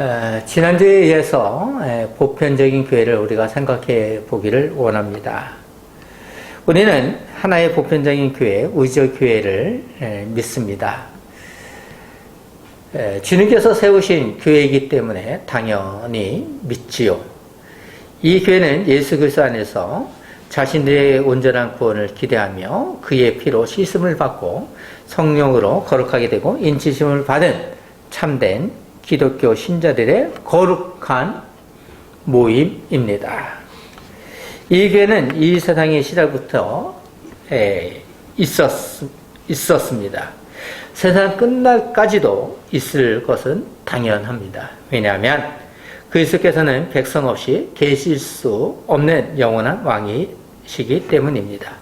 에, 지난주에 에, 보편적인 교회를 우리가 생각해 보기를 원합니다. 우리는 하나의 보편적인 교회, 우주적 교회를 에, 믿습니다. 에, 주님께서 세우신 교회이기 때문에 당연히 믿지요. 이 교회는 예수 그리스도 안에서 자신들의 온전한 구원을 기대하며 그의 피로 씻음을 받고 성령으로 거룩하게 되고 인치심을 받은 참된 기독교 신자들의 거룩한 모임입니다. 이 교회는 이 세상의 시작부터 에, 있었, 있었습니다. 세상 끝날까지도 있을 것은 당연합니다. 왜냐하면 그리스도께서는 백성 없이 계실 수 없는 영원한 왕이시기 때문입니다.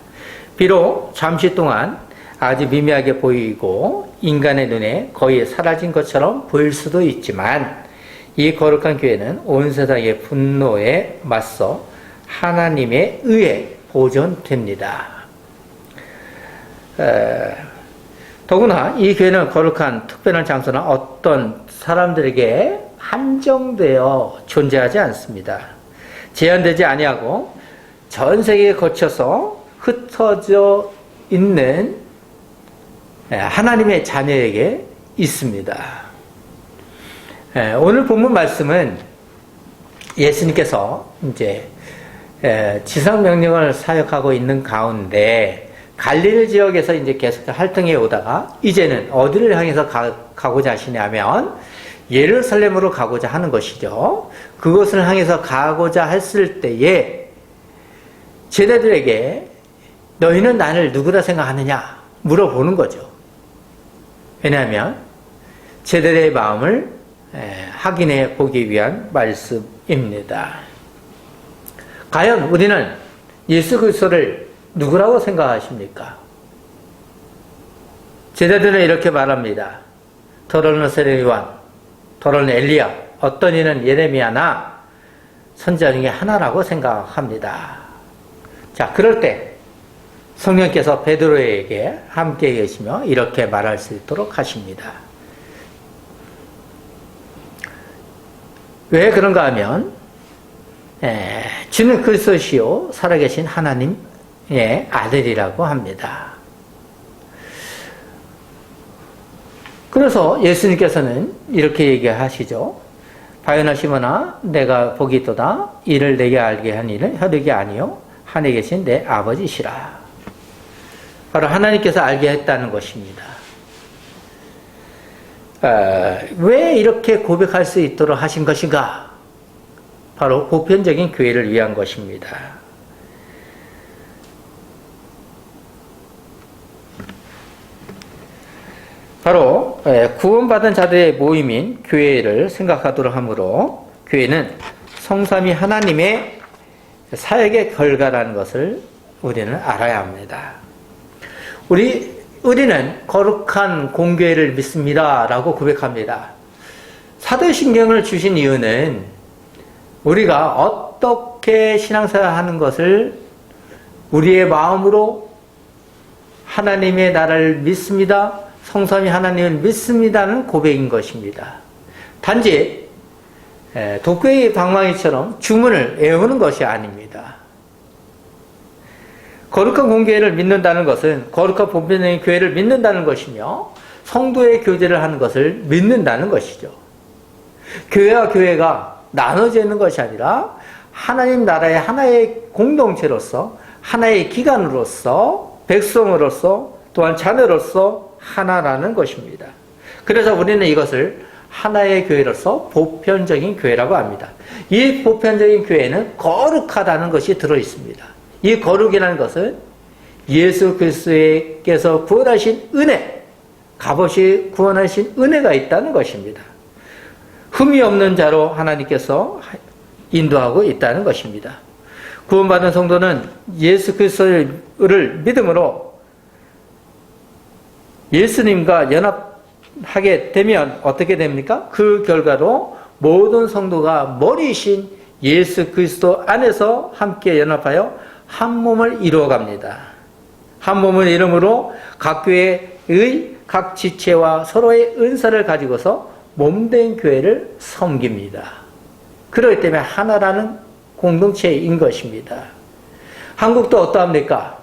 비록 잠시 동안 아주 미미하게 보이고 인간의 눈에 거의 사라진 것처럼 보일 수도 있지만 이 거룩한 교회는 온 세상의 분노에 맞서 하나님의 의에 보존됩니다. 에, 더구나 이 교회는 거룩한 특별한 장소나 어떤 사람들에게 한정되어 존재하지 않습니다. 제한되지 아니하고 전 세계에 거쳐서 흩어져 있는 하나님의 자녀에게 있습니다. 오늘 본문 말씀은 예수님께서 이제 지상 명령을 사역하고 있는 가운데 갈릴리 지역에서 이제 계속 활동해 오다가 이제는 어디를 향해서 가, 가고자 하시냐면 예루살렘으로 가고자 하는 것이죠. 그것을 향해서 가고자 했을 때에 제자들에게 너희는 나를 누구라 생각하느냐 물어보는 거죠. 왜냐하면 제자들의 마음을 확인해 보기 위한 말씀입니다. 과연 우리는 예수 그리스도를 누구라고 생각하십니까? 제자들은 이렇게 말합니다. 더러는 세례요한, 더러는 엘리야, 어떤 이는 예레미야나 선자 중에 하나라고 생각합니다. 자, 그럴 때 성령께서 베드로에게 함께 계시며 이렇게 말할 수 있도록 하십니다. 왜 그런가 하면 에, 주는 그리스도시요 살아계신 하나님의 아들이라고 합니다. 그래서 예수님께서는 이렇게 얘기하시죠. 바요나 시모나 내가 복이 있도다 이를 내게 알게 한 이는 혈육이 아니요 하늘에 계신 내 아버지시라. 바로 하나님께서 알게 했다는 것입니다. 아, 왜 이렇게 고백할 수 있도록 하신 것인가? 바로 보편적인 교회를 위한 것입니다. 바로 구원받은 자들의 모임인 교회를 생각하도록 하므로 교회는 성삼이 하나님의 사역의 결과라는 것을 우리는 알아야 합니다. 우리 우리는 거룩한 공교회를 믿습니다 라고 고백합니다. 사도신경을 주신 이유는 우리가 어떻게 신앙생활 하는 것을 우리의 마음으로 하나님의 나라를 믿습니다. 성삼이 하나님을 믿습니다는 고백인 것입니다. 단지 독교의 방망이처럼 주문을 외우는 것이 아닙니다. 거룩한 공교회를 믿는다는 것은 거룩한 본편적인 교회를 믿는다는 것이며 성도의 교제를 하는 것을 믿는다는 것이죠. 교회와 교회가 나눠져 있는 것이 아니라 하나님 나라의 하나의 공동체로서 하나의 기관으로서 백성으로서 또한 자녀로서 하나라는 것입니다. 그래서 우리는 이것을 하나의 교회로서 보편적인 교회라고 합니다. 이 보편적인 교회는 거룩하다는 것이 들어 있습니다. 이 거룩이라는 것은 예수 그리스도께서 구원하신 은혜, 값없이 구원하신 은혜가 있다는 것입니다. 흠이 없는 자로 하나님께서 인도하고 있다는 것입니다. 구원받은 성도는 예수 그리스도를 믿음으로 예수님과 연합하게 되면 어떻게 됩니까? 그 결과로 모든 성도가 머리이신 예수 그리스도 안에서 함께 연합하여 한 몸을 이루어갑니다. 한 몸을 이름으로 각 교회의 각 지체와 서로의 은사를 가지고서 몸된 교회를 섬깁니다. 그렇기 때문에 하나라는 공동체인 것입니다. 한국도 어떠합니까?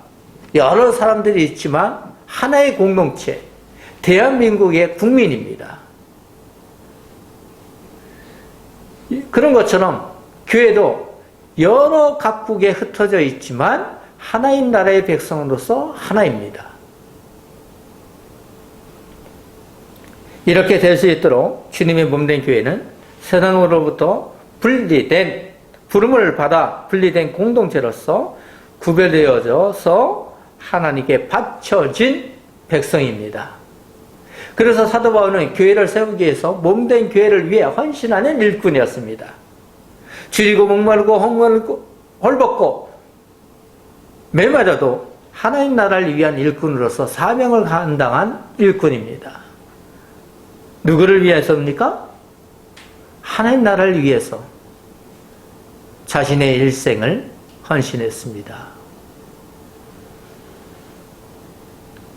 여러 사람들이 있지만 하나의 공동체, 대한민국의 국민입니다. 그런 것처럼 교회도 여러 각국에 흩어져 있지만 하나인 나라의 백성으로서 하나입니다. 이렇게 될 수 있도록 주님의 몸된 교회는 세상으로부터 분리된 부름을 받아 분리된 공동체로서 구별되어져서 하나님께 바쳐진 백성입니다. 그래서 사도 바울은 교회를 세우기 위해서 몸된 교회를 위해 헌신하는 일꾼이었습니다. 줄이고 목마르고 헐벗고, 헐벗고 매맞아도 하나님 나라를 위한 일꾼으로서 사명을 감당한 일꾼입니다. 누구를 위해서입니까? 하나님 나라를 위해서 자신의 일생을 헌신했습니다.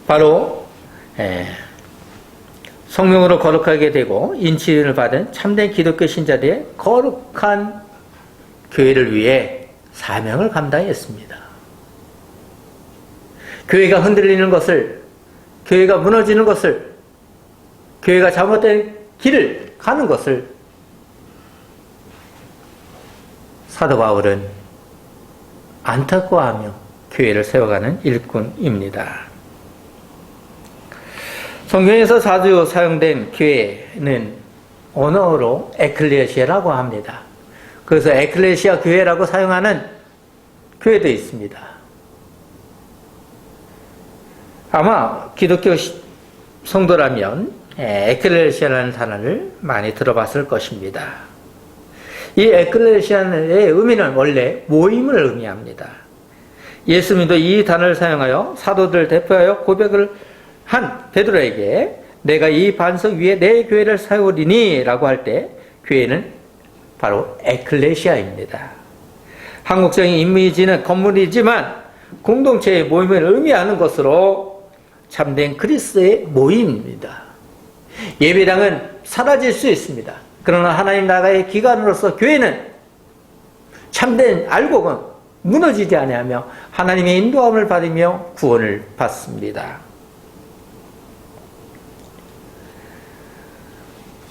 바로 예, 성령으로 거룩하게 되고 인치를 받은 참된 기독교 신자들의 거룩한 교회를 위해 사명을 감당했습니다. 교회가 흔들리는 것을, 교회가 무너지는 것을, 교회가 잘못된 길을 가는 것을 사도 바울은 안타까워하며 교회를 세워가는 일꾼입니다. 성경에서 자주 사용된 교회는 언어로 에클레시아라고 합니다. 그래서 에클레시아 교회라고 사용하는 교회도 있습니다. 아마 기독교 성도라면 에클레시아라는 단어를 많이 들어봤을 것입니다. 이 에클레시아의 의미는 원래 모임을 의미합니다. 예수님도 이 단어를 사용하여 사도들 대표하여 고백을 한 베드로에게 내가 이 반석 위에 내 교회를 세우리니 라고 할 때 교회는 바로 에클레시아입니다. 한국적인 이미지는 건물이지만 공동체의 모임을 의미하는 것으로 참된 그리스의 모임입니다. 예배당은 사라질 수 있습니다. 그러나 하나님 나라의 기관으로서 교회는 참된 알곡은 무너지지 아니하며 하나님의 인도함을 받으며 구원을 받습니다.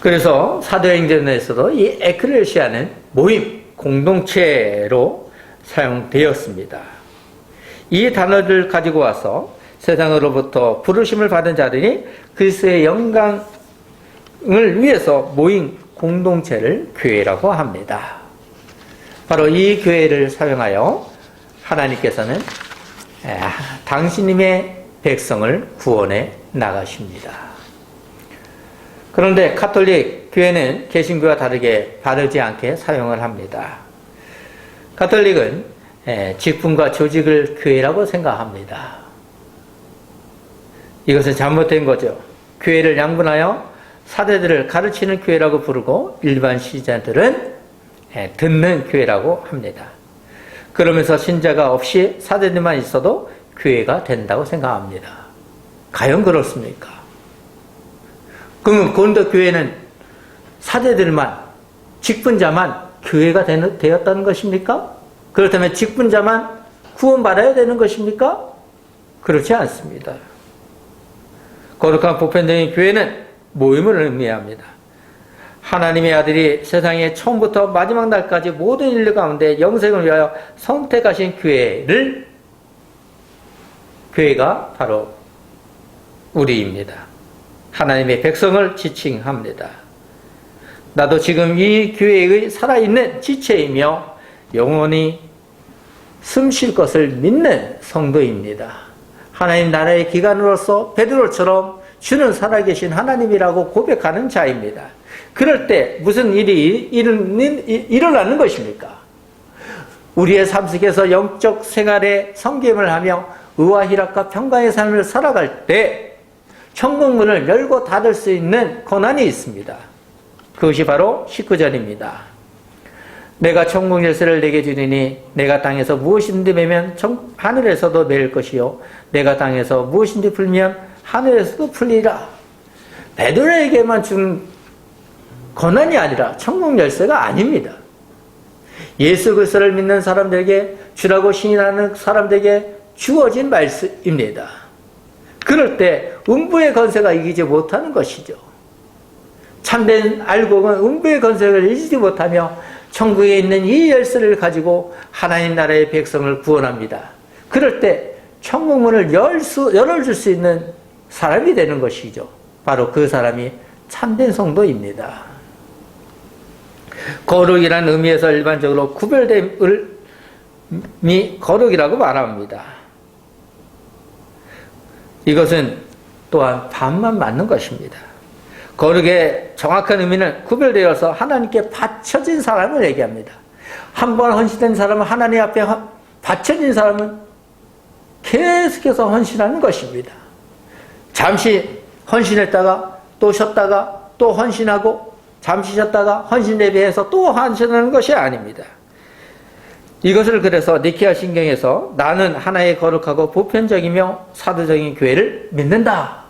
그래서 사도행전에서도 이 에클레시아는 모임, 공동체로 사용되었습니다. 이 단어를 가지고 와서 세상으로부터 부르심을 받은 자들이 그리스의 영광을 위해서 모인 공동체를 교회라고 합니다. 바로 이 교회를 사용하여 하나님께서는 당신님의 백성을 구원해 나가십니다. 그런데 카톨릭 교회는 개신교와 다르게 바르지 않게 사용을 합니다. 카톨릭은 직분과 조직을 교회라고 생각합니다. 이것은 잘못된 거죠. 교회를 양분하여 사대들을 가르치는 교회라고 부르고 일반 시자들은 듣는 교회라고 합니다. 그러면서 신자가 없이 사대들만 있어도 교회가 된다고 생각합니다. 과연 그렇습니까? 그러면 고린도 교회는 사대들만 직분자만 교회가 되었다는 것입니까? 그렇다면 직분자만 구원받아야 되는 것입니까? 그렇지 않습니다. 거룩한 보편적인 교회는 모임을 의미합니다. 하나님의 아들이 세상에 처음부터 마지막 날까지 모든 인류 가운데 영생을 위하여 선택하신 교회를 교회가 바로 우리입니다. 하나님의 백성을 지칭합니다. 나도 지금 이 교회의 살아있는 지체이며 영원히 숨 쉴 것을 믿는 성도입니다. 하나님 나라의 기관으로서 베드로처럼 주는 살아계신 하나님이라고 고백하는 자입니다. 그럴 때 무슨 일이 일어나는 것입니까? 우리의 삶 속에서 영적 생활에 성김을 하며 의와 희락과 평강의 삶을 살아갈 때 천국문을 열고 닫을 수 있는 권한이 있습니다. 그것이 바로 19절입니다. 내가 천국 열쇠를 내게 주리니 내가 땅에서 무엇인지 매면 하늘에서도 매일 것이요 내가 땅에서 무엇인지 풀면 하늘에서도 풀리라. 베드로에게만 준 고난이 아니라 천국 열쇠가 아닙니다. 예수 그리스도를 믿는 사람들에게 주라고 신인하는 사람들에게 주어진 말씀입니다. 그럴 때 음부의 건세가 이기지 못하는 것이죠. 참된 알곡은 음부의 건세를 이기지 못하며 천국에 있는 이 열쇠를 가지고 하나님 나라의 백성을 구원합니다. 그럴 때 천국문을 열 수, 열어줄 수 있는 사람이 되는 것이죠. 바로 그 사람이 참된 성도입니다. 거룩이라는 의미에서 일반적으로 구별됨을 미 거룩이라고 말합니다. 이것은 또한 반만 맞는 것입니다. 거룩의 정확한 의미는 구별되어서 하나님께 바쳐진 사람을 얘기합니다. 한 번 헌신된 사람은 하나님 앞에 바쳐진 사람은 계속해서 헌신하는 것입니다. 잠시 헌신했다가 또 쉬었다가 또 헌신하고 잠시 쉬었다가 헌신 예배해서 또 헌신하는 것이 아닙니다. 이것을 그래서 니키아 신경에서 나는 하나의 거룩하고 보편적이며 사도적인 교회를 믿는다.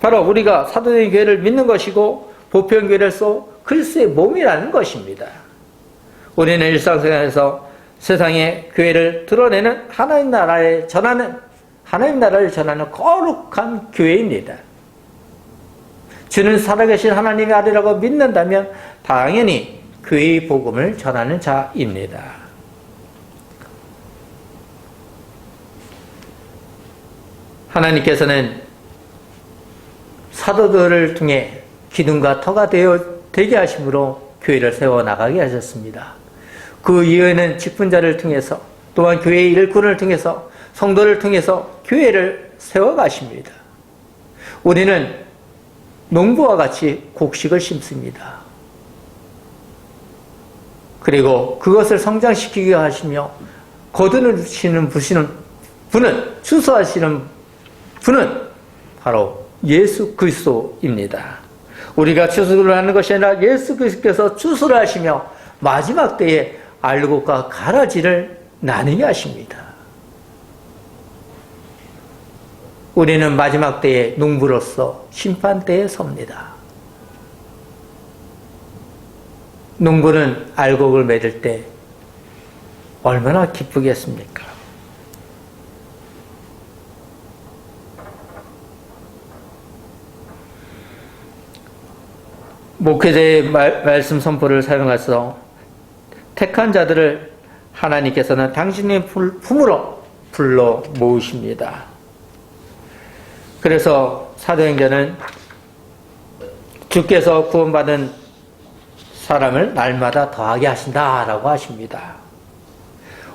바로 우리가 사도적인 교회를 믿는 것이고 보편 교회로서 그리스도의 몸이라는 것입니다. 우리는 일상생활에서 세상의 교회를 드러내는 하나님 나라에 전하는 하나님 나라를 전하는 거룩한 교회입니다. 주는 살아계신 하나님의 아들이라고 믿는다면 당연히 교회의 복음을 전하는 자입니다. 하나님께서는 사도들을 통해 기둥과 터가 되어 되게 하심으로 교회를 세워 나가게 하셨습니다. 그 이후에는 직분자를 통해서 또한 교회의 일꾼을 통해서 성도를 통해서 교회를 세워 가십니다. 우리는 농부와 같이 곡식을 심습니다. 그리고 그것을 성장시키게 하시며 거두시는 부시는 분은 추수하시는 분은 바로 예수 그리스도입니다. 우리가 추수를 하는 것이 아니라 예수 그리스도께서 추수를 하시며 마지막 때에 알곡과 가라지를 나누게 하십니다. 우리는 마지막 때에 농부로서 심판 때에 섭니다. 농부는 알곡을 맺을 때 얼마나 기쁘겠습니까? 목회자의 말, 말씀 선포를 사용해서 택한 자들을 하나님께서는 당신의 품으로 불러 모으십니다. 그래서 사도행전은 주께서 구원받은 사람을 날마다 더하게 하신다라고 하십니다.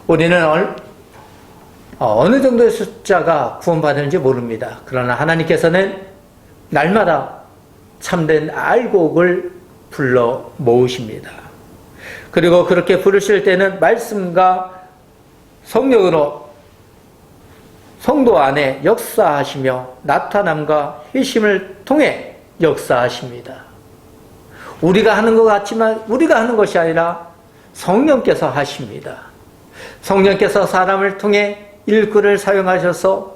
우리는 어느 정도의 숫자가 구원받는지 모릅니다. 그러나 하나님께서는 날마다 참된 알곡을 불러 모으십니다. 그리고 그렇게 부르실 때는 말씀과 성령으로 성도 안에 역사하시며 나타남과 회심을 통해 역사하십니다. 우리가 하는 것 같지만 우리가 하는 것이 아니라 성령께서 하십니다. 성령께서 사람을 통해 일꾼을 사용하셔서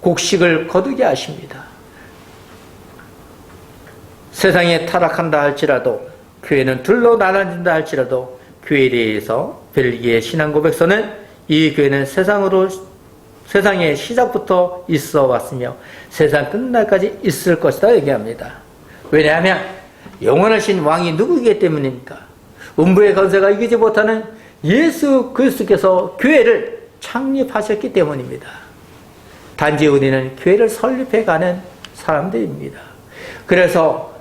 곡식을 거두게 하십니다. 세상에 타락한다 할지라도 교회는 둘로 나눠진다 할지라도 교회에 대해서 벨기에 신앙 고백서는 이 교회는 세상으로 세상의 시작부터 있어 왔으며 세상 끝날까지 있을 것이다 얘기합니다. 왜냐하면 영원하신 왕이 누구이기 때문입니까? 음부의 건세가 이기지 못하는 예수 그리스도께서 교회를 창립하셨기 때문입니다. 단지 우리는 교회를 설립해가는 사람들입니다. 그래서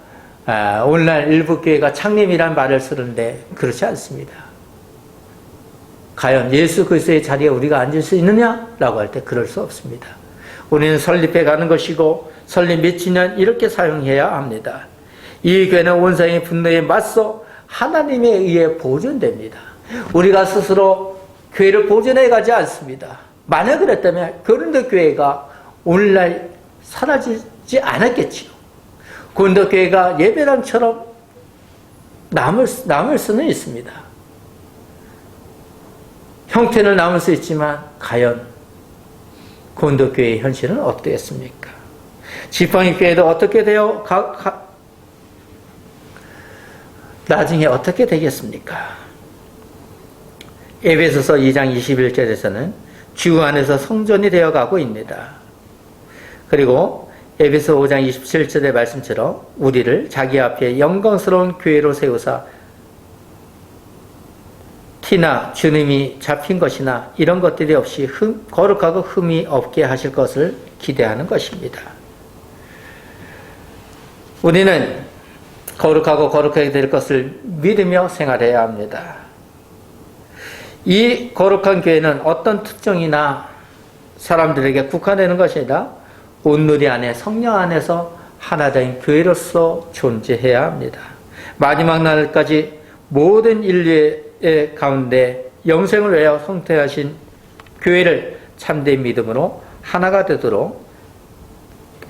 아, 오늘날 일부 교회가 창립이란 말을 쓰는데 그렇지 않습니다. 과연 예수 그리스도의 자리에 우리가 앉을 수 있느냐라고 할 때 그럴 수 없습니다. 우리는 설립해 가는 것이고 설립 몇십 년 이렇게 사용해야 합니다. 이 교회는 원상의 분노에 맞서 하나님에 의해 보존됩니다. 우리가 스스로 교회를 보존해 가지 않습니다. 만약 그랬다면 고린도 교회가 오늘날 사라지지 않았겠지요. 고린도 교회가 예배당처럼 남을 남을 수는 있습니다. 형태는 남을 수 있지만 과연 고린도 교회의 현실은 어떻겠습니까? 지팡이 교회도 어떻게 되어 가, 가, 나중에 어떻게 되겠습니까? 에베소서 2장 21절에서는 주 안에서 성전이 되어 가고 있니다. 그리고 에베소 5장 27절의 말씀처럼 우리를 자기 앞에 영광스러운 교회로 세우사 티나 주님이 잡힌 것이나 이런 것들이 없이 흠, 거룩하고 흠이 없게 하실 것을 기대하는 것입니다. 우리는 거룩하고 거룩하게 될 것을 믿으며 생활해야 합니다. 이 거룩한 교회는 어떤 특정이나 사람들에게 국한되는 것이 아니라 온누리 안에 성령 안에서 하나된 교회로서 존재해야 합니다. 마지막 날까지 모든 인류의 가운데 영생을 위하여 성퇴하신 교회를 참된 믿음으로 하나가 되도록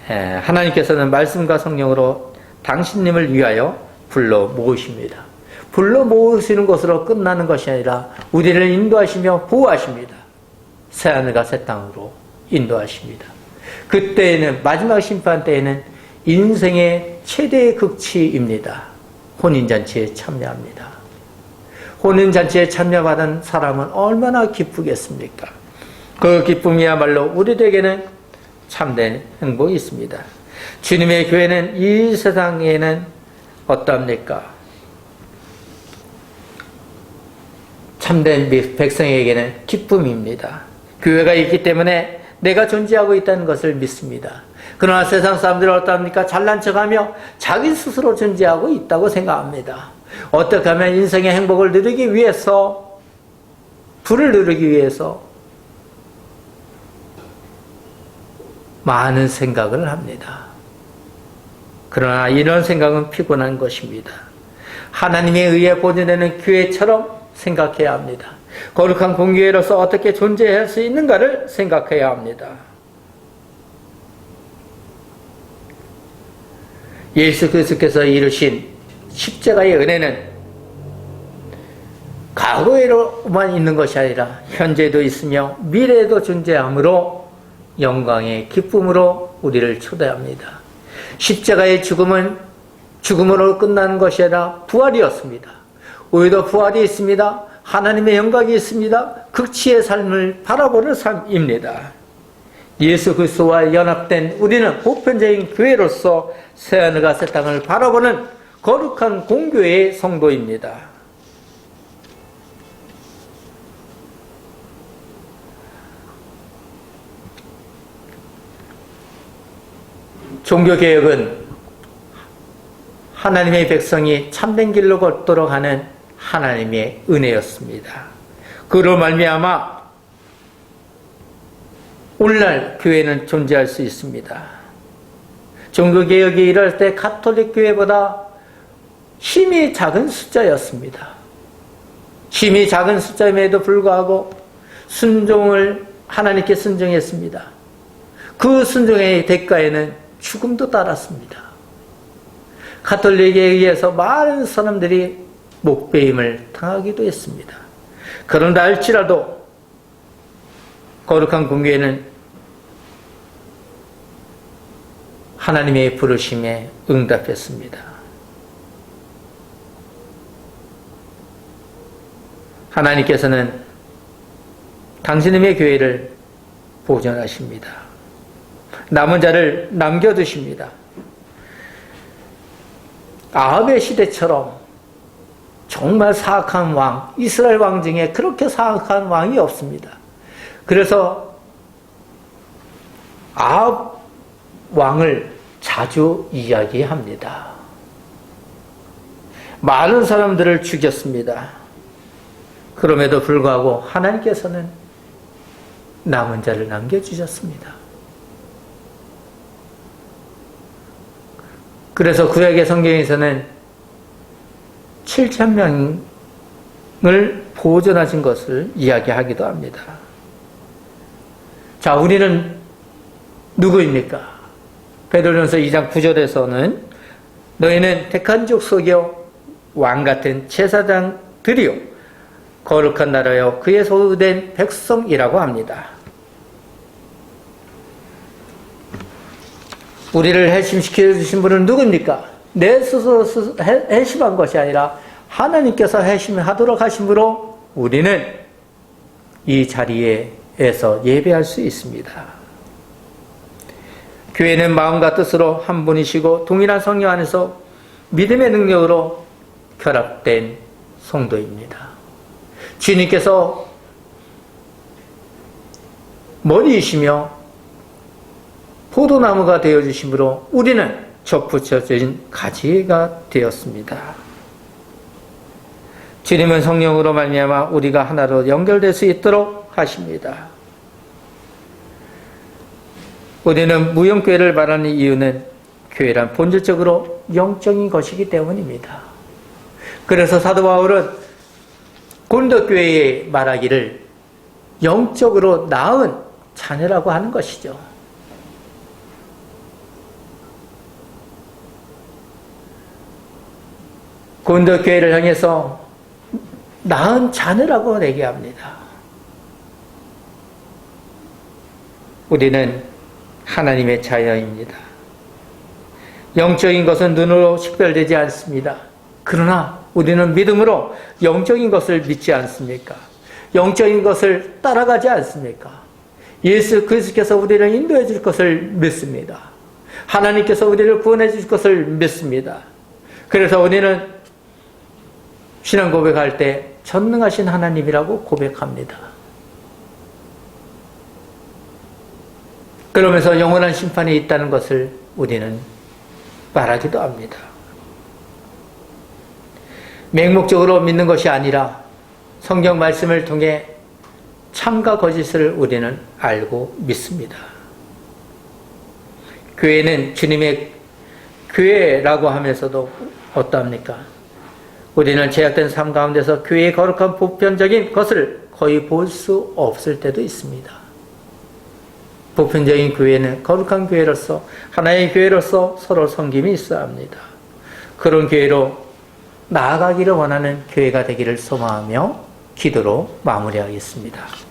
하나님께서는 말씀과 성령으로 당신님을 위하여 불러 모으십니다. 불러 모으시는 것으로 끝나는 것이 아니라 우리를 인도하시며 보호하십니다. 새하늘과 새 땅으로 인도하십니다. 그때에는 마지막 심판 때에는 인생의 최대의 극치입니다. 혼인잔치에 참여합니다. 혼인잔치에 참여받은 사람은 얼마나 기쁘겠습니까? 그 기쁨이야말로 우리에게는 참된 행복이 있습니다. 주님의 교회는 이 세상에는 어떠합니까? 참된 백성에게는 기쁨입니다. 교회가 있기 때문에 내가 존재하고 있다는 것을 믿습니다. 그러나 세상 사람들은 어떠합니까? 잘난 척하며 자기 스스로 존재하고 있다고 생각합니다. 어떻게 하면 인생의 행복을 누리기 위해서, 불을 누리기 위해서 많은 생각을 합니다. 그러나 이런 생각은 피곤한 것입니다. 하나님에 의해 보존되는 교회처럼 생각해야 합니다. 거룩한 공교회로서 어떻게 존재할 수 있는가를 생각해야 합니다. 예수 그리스도께서 이루신 십자가의 은혜는 과거에로만 있는 것이 아니라 현재도 있으며 미래에도 존재하므로 영광의 기쁨으로 우리를 초대합니다. 십자가의 죽음은 죽음으로 끝난 것이 아니라 부활이었습니다. 오히려 부활이 있습니다. 하나님의 영광이 있습니다. 극치의 삶을 바라보는 삶입니다. 예수 그리스도와 연합된 우리는 보편적인 교회로서 새하늘과 새 땅을 바라보는 거룩한 공교의 성도입니다. 종교개혁은 하나님의 백성이 참된 길로 걷도록 하는 하나님의 은혜였습니다. 그로 말미암아 오늘날 교회는 존재할 수 있습니다. 종교개혁이 일할 때 가톨릭 교회보다 힘이 작은 숫자였습니다. 힘이 작은 숫자임에도 불구하고 순종을 하나님께 순종했습니다. 그 순종의 대가에는 죽음도 따랐습니다. 가톨릭에 의해서 많은 사람들이 목배임을 당하기도 했습니다. 그런다 할지라도 거룩한 공교회는 하나님의 부르심에 응답했습니다. 하나님께서는 당신의 교회를 보존하십니다. 남은 자를 남겨두십니다. 아합의 시대처럼 정말 사악한 왕, 이스라엘 왕 중에 그렇게 사악한 왕이 없습니다. 그래서 아합 왕을 자주 이야기합니다. 많은 사람들을 죽였습니다. 그럼에도 불구하고 하나님께서는 남은 자를 남겨주셨습니다. 그래서 구약의 성경에서는 7천 명을 보존하신 것을 이야기하기도 합니다. 자, 우리는 누구입니까? 베드로전서 2장 9절에서는 너희는 택한 족속이요 왕 같은 제사장들이요 거룩한 나라요 그의 소유된 백성이라고 합니다. 우리를 해심시켜 주신 분은 누굽니까? 내 스스로 해심한 것이 아니라 하나님께서 하도록 하심으로 우리는 이 자리에서 예배할 수 있습니다. 교회는 마음과 뜻으로 한 분이시고 동일한 성령 안에서 믿음의 능력으로 결합된 성도입니다. 주님께서 머리이시며 포도나무가 되어 주심으로 우리는 접붙여진 가지가 되었습니다. 주님은 성령으로 말미암아 우리가 하나로 연결될 수 있도록 하십니다. 우리는 무용교회를 말하는 이유는 교회란 본질적으로 영적인 것이기 때문입니다. 그래서 사도 바울은 곤도교회에 말하기를 영적으로 나은 자녀라고 하는 것이죠. 곤도교회를 향해서 나은 자녀라고 얘기합니다. 우리는 하나님의 자녀입니다. 영적인 것은 눈으로 식별되지 않습니다. 그러나 우리는 믿음으로 영적인 것을 믿지 않습니까? 영적인 것을 따라가지 않습니까? 예수 그리스도께서 우리를 인도해 줄 것을 믿습니다. 하나님께서 우리를 구원해 줄 것을 믿습니다. 그래서 우리는 신앙 고백할 때 전능하신 하나님이라고 고백합니다. 그러면서 영원한 심판이 있다는 것을 우리는 말하기도 합니다. 맹목적으로 믿는 것이 아니라 성경 말씀을 통해 참과 거짓을 우리는 알고 믿습니다. 교회는 주님의 교회라고 하면서도 어떠합니까? 우리는 제약된 삶 가운데서 교회의 거룩한 보편적인 것을 거의 볼 수 없을 때도 있습니다. 보편적인 교회는 거룩한 교회로서 하나의 교회로서 서로 섬김이 있어야 합니다. 그런 교회로 나아가기를 원하는 교회가 되기를 소망하며 기도로 마무리하겠습니다.